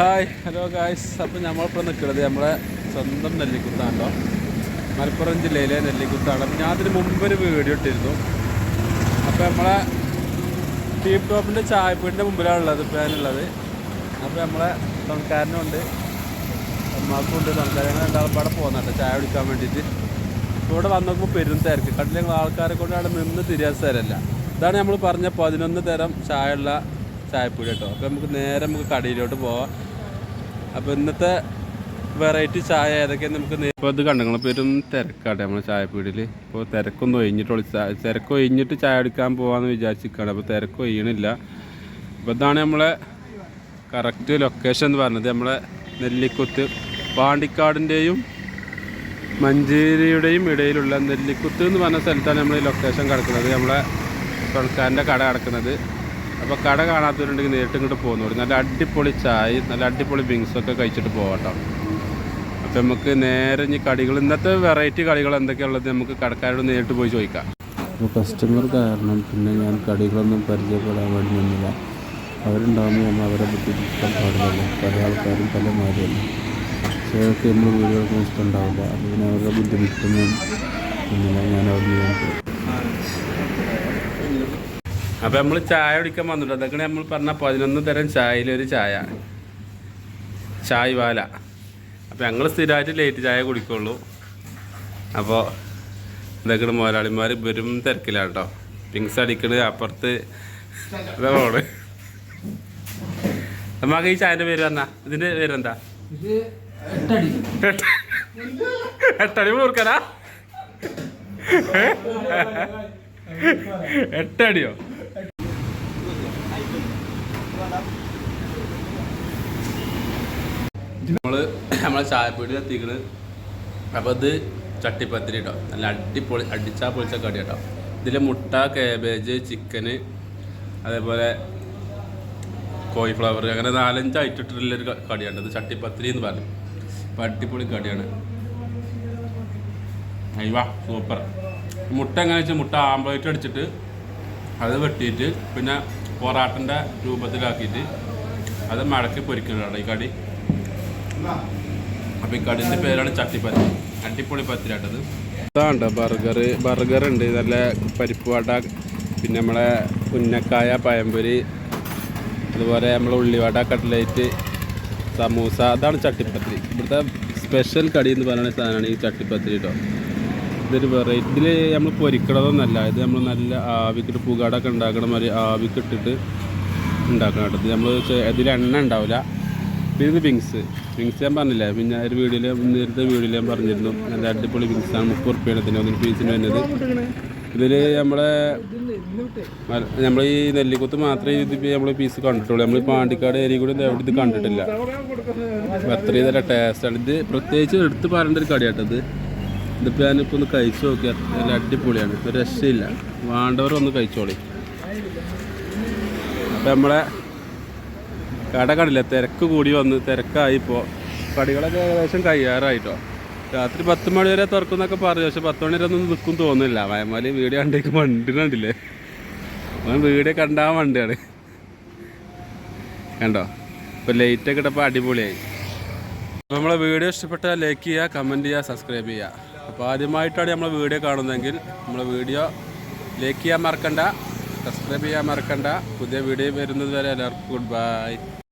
Hi hello guys. അപ്പോൾ നമ്മളിപ്പോൾ നിൽക്കുന്നത് നമ്മളെ സ്വന്തം നെല്ലിക്കുത്താണല്ലോ മലപ്പുറം ജില്ലയിലെ നെല്ലിക്കുത്താണ്. അപ്പോൾ ഞാൻ അതിന് മുമ്പ് ഒരു വീഡിയോ ഇട്ടിരുന്നു. അപ്പോൾ നമ്മളെ ടീപ് ടോപ്പിന്റെ ചായപ്പീടിന്റെ മുമ്പിലാണുള്ളത് ഉള്ളത് ഫാനുള്ളത് അപ്പോൾ നമ്മളെ തൊണക്കാരനുണ്ട്. അമ്മാക്കുണ്ട്. തൊണക്കാരൻ പാടെ പോകുന്നുണ്ട് ചായ കുടിക്കാൻ വേണ്ടിയിട്ട് ഇവിടെ വന്ന് നോക്കുമ്പോൾ പെരും തിരക്ക്. കണ്ടില്ല ആൾക്കാരെ കൊണ്ട് അവിടെ നിന്ന് തിരിയാൻ സ്ഥലമല്ല. ഇതാണ് നമ്മൾ പറഞ്ഞ പതിനൊന്ന് തരം ചായ ഉള്ള ചായപ്പൊടി കേട്ടോ അപ്പോൾ നമുക്ക് നേരെ നമുക്ക് കടയിലോട്ട് പോവാം. അപ്പോൾ ഇന്നത്തെ വെറൈറ്റി ചായ ഏതൊക്കെയാണ് നമുക്ക് ഇപ്പൊ ഇത് കണ്ടങ്ങൾ പേരും തിരക്കാട്ടെ നമ്മളെ ചായപ്പീടിയിൽ ഇപ്പൊ തിരക്കൊന്നും ഒഴിഞ്ഞിട്ടുള്ളൂ. തിരക്ക് ഒഴിഞ്ഞിട്ട് ചായ എടുക്കാൻ പോകാമെന്ന് വിചാരിച്ചിരിക്കുകയാണ് അപ്പോൾ തിരക്ക് ഒഴിയണില്ല. അപ്പോൾ ഇതാണ് നമ്മളെ കറക്റ്റ് ലൊക്കേഷൻ എന്ന് പറഞ്ഞത്. നമ്മളെ നെല്ലിക്കുത്ത് പാണ്ടിക്കാടിന്റെയും മഞ്ചേരിയുടെയും ഇടയിലുള്ള നെല്ലിക്കുത്ത് എന്ന് പറഞ്ഞ സ്ഥലത്താണ് നമ്മൾ ഈ ലൊക്കേഷൻ കിടക്കുന്നത്. നമ്മളെ തുണക്കാരന്റെ കട കിടക്കുന്നത്. അപ്പോൾ കട കാണാത്തവരുണ്ടെങ്കിൽ നേരിട്ട് ഇങ്ങോട്ട് പോകുന്നവർ നല്ല അടിപൊളി ചായ നല്ല അടിപൊളി ബിങ്സൊക്കെ കഴിച്ചിട്ട് പോകട്ടോ അപ്പോൾ നമുക്ക് നേരെ ഇനി കടികൾ ഇന്നത്തെ വെറൈറ്റി കടികൾ എന്തൊക്കെയുള്ളത് നമുക്ക് കടക്കാരോട് നേരിട്ട് പോയി ചോദിക്കാം. അപ്പോൾ കസ്റ്റമർ കാരണം പിന്നെ ഞാൻ കടികളൊന്നും പരിചയപ്പെടാൻ വേണ്ടി നിന്നില്ല. അവരുണ്ടാകുമ്പോൾ നമ്മൾ അവരെ ബുദ്ധിമുട്ടാൻ പാടില്ലല്ലോ. പല ആൾക്കാരും പല മാതിരിയല്ല. ചിലർക്ക് നമ്മൾ വീടുകൾക്കും ഇഷ്ടമുണ്ടാവില്ല. അപ്പോൾ പിന്നെ അവരുടെ ബുദ്ധിമുട്ടൊന്നും നിന്നില്ല. ഞാൻ അവിടെ നിന്ന് പോയി അപ്പോൾ നമ്മൾ ചായ കുടിക്കാൻ വന്നിട്ട് അതൊക്കെ നമ്മൾ പറഞ്ഞ പതിനൊന്ന് തരം ചായയിലൊരു ചായ ചായ്. വാല അപ്പോൾ ഞങ്ങൾ സ്ഥിരമായിട്ട് ലേറ്റ് ചായ കുടിക്കുള്ളൂ. അപ്പോൾ ഇതൊക്കെ മുതലാളിമാർ വരും തിരക്കിലാണ് കേട്ടോ പിങ്സ് അടിക്കണ് അപ്പുറത്ത് റോഡ് നമുക്ക് ഈ ചായന്റെ പേര് പറഞ്ഞാ? ഇതിന്റെ പേരെന്താ? എട്ട- എട്ടടി. മൂർക്കനാ എട്ടടിയോ? നമ്മൾ നമ്മളെ ചായപ്പൊടി എത്തിക്കണ് അപ്പോൾ ഇത് ചട്ടിപ്പത്തിരി കേട്ടോ നല്ല അടിപൊളി അടിച്ചാ പൊളിച്ച കടി കേട്ടോ ഇതിൽ മുട്ട കേബേജ് ചിക്കന് അതേപോലെ കോളിഫ്ലവർ അങ്ങനെ നാലഞ്ച് ഐറ്റിട്ടുള്ളൊരു കടിയാണ് ഇത് ചട്ടിപ്പത്തിരി എന്ന് പറഞ്ഞു. അപ്പോൾ അടിപൊളി കടിയാണ്. അയ്യവാ സൂപ്പർ മുട്ട എങ്ങനെ വെച്ചാൽ മുട്ട ആംബ്ലേറ്റ് അടിച്ചിട്ട് അത് വെട്ടിയിട്ട് പിന്നെ പൊറാട്ടന്റെ രൂപത്തിലാക്കിയിട്ട് അത് മടക്കി പൊരിക്കുന്നതാണ് ഈ കടി. അപ്പോൾ ഈ കടിന്റെ പേരാണ് ചട്ടിപ്പത്തി അടിപൊളി പത്തിരാട്ടത് ഇതാണ്ട് ബർഗർ? ബർഗർ ഉണ്ട്. നല്ല പരിപ്പ് വട പിന്നെ നമ്മളെ ഉന്നക്കായ പഴംപൊരി അതുപോലെ നമ്മളെ ഉള്ളിവട കട്ട്ലേറ്റ് സമൂസ. അതാണ് ചട്ടിപ്പത്തിരി. ഇവിടുത്തെ സ്പെഷ്യൽ കടി എന്ന് പറയുന്ന സാധനമാണ് ഈ ചട്ടിപ്പത്തിരി കേട്ടോ ഇതൊരു വെറൈറ്റി ഇതിൽ നമ്മൾ പൊരിക്കണതൊന്നല്ല. ഇത് നമ്മൾ നല്ല ആവിക്കിട്ട് പുകടൊക്കെ ഉണ്ടാക്കണ മാതിരി ആവിക്കിട്ടിട്ട് ഉണ്ടാക്കണം കേട്ടോ നമ്മൾ ഇതിൽ എണ്ണ ഉണ്ടാവില്ല ഇത് വിങ്സ് വിങ്സ് ഞാൻ പറഞ്ഞില്ല പിന്നെ ഒരു വീഡിയോയിൽ നേരത്തെ വീഡിയോയിൽ ഞാൻ പറഞ്ഞിരുന്നു. നല്ല അടിപൊളി വിങ്സാണ് മുപ്പത് റുപ്യാണ് ഇതിന് ഒന്നിന് പീസിന് വരുന്നത്. ഇതിൽ നമ്മളെ നമ്മൾ ഈ നെല്ലിക്കുത്ത് മാത്രമേ ഇത് നമ്മൾ പീസ് കണ്ടിട്ടുള്ളൂ. നമ്മൾ പാണ്ടിക്കാട് ഏരിയ കൂടി എവിടെ ഇത് കണ്ടിട്ടില്ല. അത്ര അത്രയും നല്ല ടേസ്റ്റാണ് ഇത് പ്രത്യേകിച്ച് എടുത്ത് പറയേണ്ട ഒരു കടിയാട്ടത് ഇതിപ്പോൾ ഞാനിപ്പോൾ ഒന്ന് കഴിച്ചു നോക്കിയാൽ നല്ല അടിപൊളിയാണ്. ഇപ്പോൾ രക്ഷയില്ല. വേണ്ടവർ ഒന്ന് കഴിച്ചോളി. അപ്പം നമ്മളെ കട കണ്ടില്ല. തിരക്ക് കൂടി വന്ന് തിരക്കായി ഇപ്പോൾ കടികളൊക്കെ ഏകദേശം കയ്യാറായിട്ടോ രാത്രി പത്ത് മണി വരെ തുറക്കുന്നൊക്കെ പറഞ്ഞു. പക്ഷെ പത്ത് മണി വരെ ഒന്നും നിൽക്കും തോന്നുന്നില്ല. വയമാലി വീഡിയോ കണ്ടേക്ക് വണ്ടി കണ്ടില്ലേ? അവൻ വീഡിയോ കണ്ടാ വണ്ടിയാണ്. കണ്ടോ? ഇപ്പോൾ ലൈറ്റൊക്കെ ഇട്ടപ്പോൾ അടിപൊളിയായി. നമ്മളെ വീഡിയോ ഇഷ്ടപ്പെട്ടാൽ ലൈക്ക് ചെയ്യുക കമന്റ് ചെയ്യുക സബ്സ്ക്രൈബ് ചെയ്യുക. അപ്പോൾ ആദ്യമായിട്ടാണ് നമ്മളെ വീഡിയോ കാണുന്നതെങ്കിൽ നമ്മളെ വീഡിയോ ലൈക്ക് ചെയ്യാൻ മറക്കണ്ട സബ്സ്ക്രൈബ് ചെയ്യാൻ മറക്കണ്ട. പുതിയ വീഡിയോ വരുന്നത് വരെ എല്ലാവർക്കും ഗുഡ് ബൈ